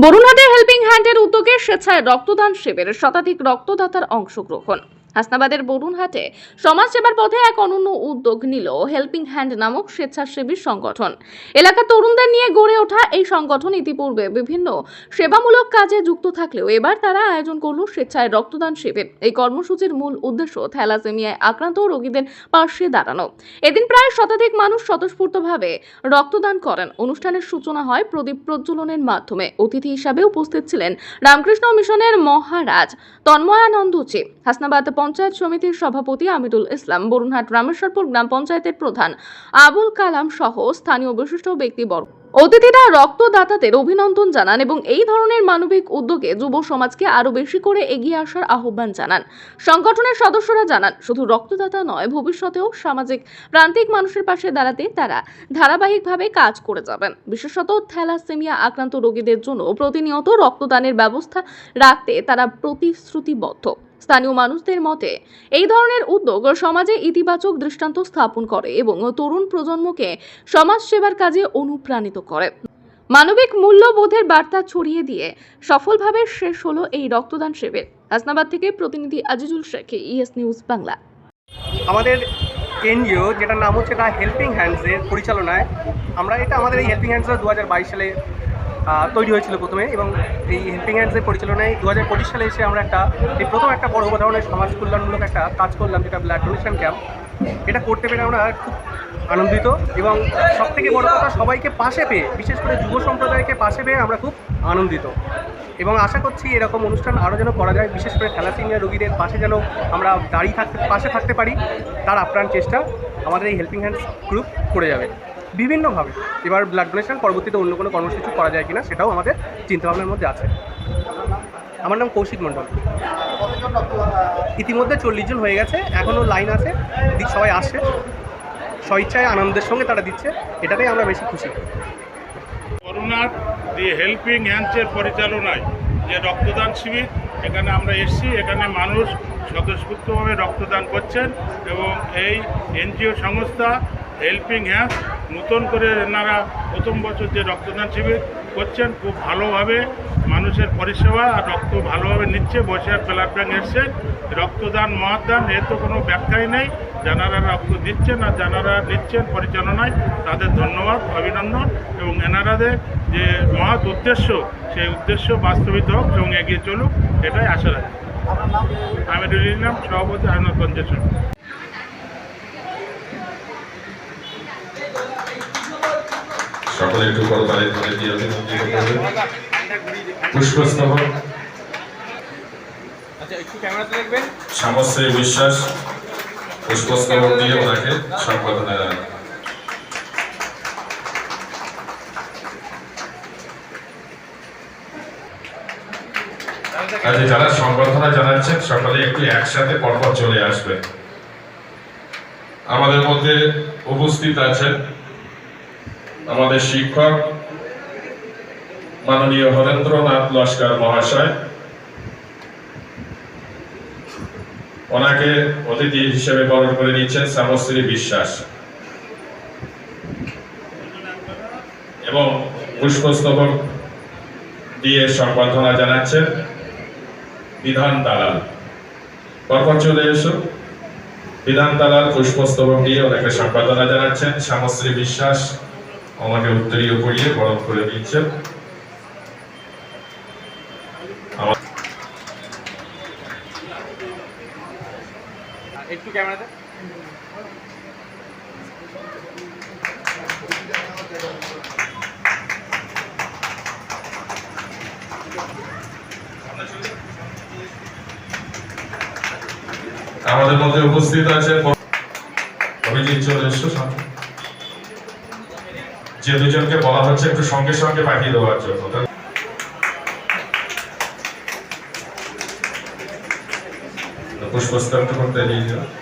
বরুণহাটে helping হ্যান্ডের উদ্যোগে স্বেচ্ছায় রক্তদান শিবিরের শতাধিক রক্তদাতার অংশগ্রহণ। হাসনাবাদের বরুণহাটে সমাজসেবার পথে এক অনন্য উদ্যোগ নিল হেল্পিং হ্যান্ড নামক স্বেচ্ছাসেবী সংগঠন। এলাকার তরুণদের নিয়ে গড়ে ওঠা এই সংগঠন ইতিপূর্বে বিভিন্ন সেবামূলক কাজে যুক্ত থাকলেও এবার তারা আয়োজন করল স্বেচ্ছায় রক্তদান শিবির। এই কর্মসূচির মূল উদ্দেশ্য থ্যালাসেমিয়ায় আক্রান্ত রোগীদের পাশে দাঁড়ানো। এদিন প্রায় শতাধিক মানুষ স্বতঃস্ফূর্তভাবে রক্তদান করেন। অনুষ্ঠানের সূচনা হয় প্রদীপ প্রজ্বলনের মাধ্যমে। অতিথি হিসাবে উপস্থিত ছিলেন রামকৃষ্ণ মিশনের মহারাজ তন্ময়ানন্দ তন্ময়ানন্দজি। হাসনাবাদ পঞ্চায়েত সমিতির সভাপতি আমিরুল ইসলাম, বরুণহাট রামেশ্বরপুর গ্রাম পঞ্চায়েতের প্রধান আবুল কালাম সহ স্থানীয় বিশিষ্ট ব্যক্তিবর্গ। অতিথিরা রক্তদাতাদের অভিনন্দন জানান এবং এই ধরনের মানবিক উদ্যোগে যুব সমাজকে আরও বেশি করে এগিয়ে আসার আহ্বান জানান। সংগঠনের সদস্যরা জানান, শুধু রক্তদাতা নয়, ভবিষ্যতেও সামাজিক প্রান্তিক মানুষের পাশে দাঁড়াতে তারা ধারাবাহিকভাবে কাজ করে যাবেন। বিশেষত থ্যালাসেমিয়া আক্রান্ত রোগীদের জন্য প্রতিনিয়ত রক্তদানের ব্যবস্থা রাখতে তারা প্রতিশ্রুতিবদ্ধ। স্থানীয় মানুষদের মতে, এই ধরনের উদ্যোগ সমাজে ইতিবাচক দৃষ্টান্ত স্থাপন করে এবং তরুণ প্রজন্মকে সমাজ সেবার কাজে অনুপ্রাণিত করে। মানবিক মূল্যবোধের বার্তা ছড়িয়ে দিয়ে সফলভাবে শেষ হলো এই রক্তদান শিবির। হাসনাবাদ থেকে প্রতিনিধি আজিজুল শেখ ইএস নিউজ বাংলা। আমাদের এনজিও যেটার নাম হচ্ছে দ্য হেল্পিং হ্যান্ডসের পরিচালনায়। আমরা এটা আমাদের এই হেল্পিং হ্যান্ডসটা দু সালে তৈরি হয়েছিল প্রথমে এবং এই হেল্পিং হ্যান্ডসের পরিচালনায় দু হাজার পঁচিশ সালে এসে আমরা একটা, এই প্রথম একটা বড় ধরনের সমাজ কল্যাণমূলক একটা কাজ করলাম, যেটা ব্লাড ডোনেশন ক্যাম্প এটা করতে পেরে আমরা খুব আনন্দিত এবং সব থেকে বড় কথা, সবাইকে পাশে পেয়ে, বিশেষ করে যুব সম্প্রদায়কে পাশে পেয়ে আমরা খুব আনন্দিত। এবং আশা করছি এরকম অনুষ্ঠান আরও যেন করা যায়, বিশেষ করে থ্যালাসেমিয়া রোগীদের পাশে যেন আমরা দাঁড়িয়ে থাকতে, পাশে থাকতে পারি, তার আপ্রাণ চেষ্টা আমাদের এই হেল্পিং হ্যান্ডস গ্রুপ করে যাবে। বিভিন্নভাবে। এবার ব্লাড ডোনেশন পরবর্তীতে অন্য কোনো কর্মসূচি করা যায় কিনা সেটাও আমাদের চিন্তাভাবনার মধ্যে আছে। আমার নাম কৌশিক মণ্ডল। ইতিমধ্যে চল্লিশ জন হয়ে গেছে, এখনও লাইন আছে সবাই আসছে। স্বইচ্ছায় আনন্দের সঙ্গে তারা দিচ্ছে, এটাতেই আমরা বেশি খুশি। করোনার দি হেল্পিং হ্যান্ডসের পরিচালনায় যে রক্তদান শিবির, এখানে আমরা এসেছি, এখানে মানুষ স্বতঃস্ফূর্তভাবে রক্তদান করছেন এবং এই এনজিও সংস্থা হেল্পিং হ্যান্ডস নতুন করে এনারা প্রথম বছর যে রক্তদান শিবির করছেন খুব ভালোভাবে মানুষের পরিষেবা আর রক্ত ভালোভাবে নিচ্ছে বসিয়ার ব্লাড ব্যাঙ্ক এসছেন রক্তদান মহাদান এর তো কোনো ব্যাখ্যাই নেই। যারা রক্ত দিচ্ছেন আর যারা নিচ্ছেন পরিচালনায় তাদের ধন্যবাদ অভিনন্দন। এবং এনারাদের যে মহৎ উদ্দেশ্য সেই উদ্দেশ্য বাস্তবিত হোক এবং এগিয়ে চলুক এটাই আশা রাখি। আমি রুলিনাম সভাপতি আহমদ পঞ্চায়েত সকলে একটু করতালে ধরে দিয়ে অভিনন্দিত করবেন পুষ্পস্তবক। সামশ্রী বিশ্বাস। পুষ্পস্তবক দিয়ে ওনাকে সম্পাদনা জানান কাজে যারা সংবর্ধনা জানাচ্ছেন সকলে একটু একসাথে পরপর চলে আসবেন। আমাদের মধ্যে উপস্থিত আছেন আমাদের শিক্ষক মাননীয় হরেন্দ্রনাথ লস্কর মহাশয়। ওনাকে অতিথি হিসেবে বরণ করে নিচ্ছেন শ্যামশ্রী বিশ্বাস। এবং পুষ্পস্তবক দিয়ে সম্বর্ধনা জানাচ্ছেন বিধান দালাল। পরপর চলে এসো। বিধান দালাল পুষ্পস্তবক দিয়ে ওনাকে সম্পাদনা জানাচ্ছেন শ্যামশ্রী বিশ্বাস। আমাকে উত্তরীয় পড়িয়ে বরণ করে দিচ্ছেন আমার- একটু ক্যামেরাতে আমাদের মধ্যে উপস্থিত আছে অভিজিৎ চলে এসো সামনে। যে দুজনকে বলা হচ্ছে একটু সঙ্গে সঙ্গে পাঠিয়ে দেওয়ার জন্য। পুষ্পস্তর করতে নিয়ে যাও